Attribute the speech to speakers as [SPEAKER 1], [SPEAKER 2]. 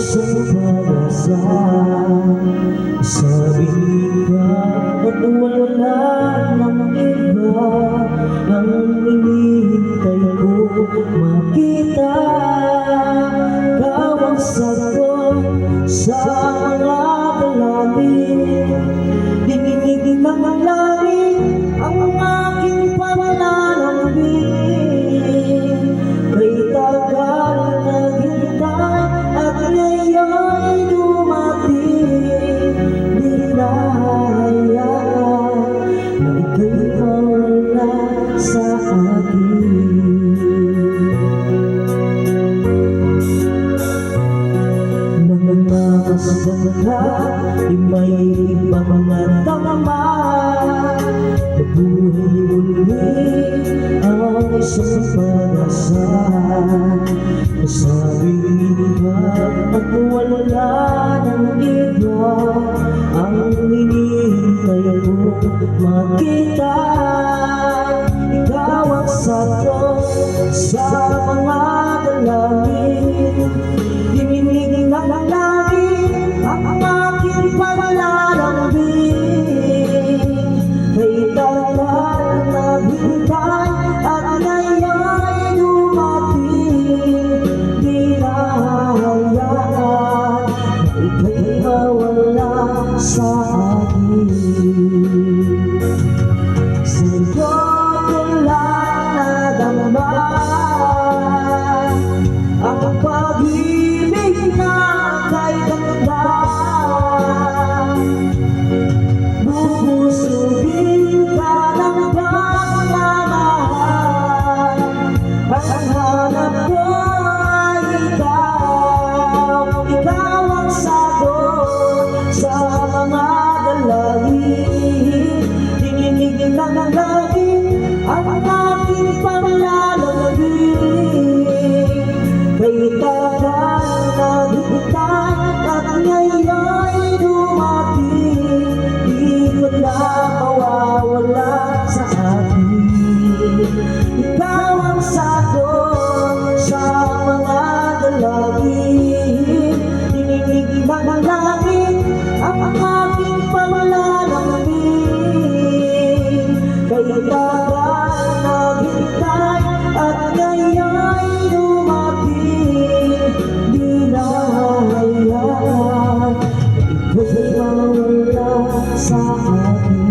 [SPEAKER 1] 生活的酸。Yung may pangangatawa Na buhay muli ang isang pag-asa Nasabing iba at wala ng iba Ang hinihintay ko makita Thank you.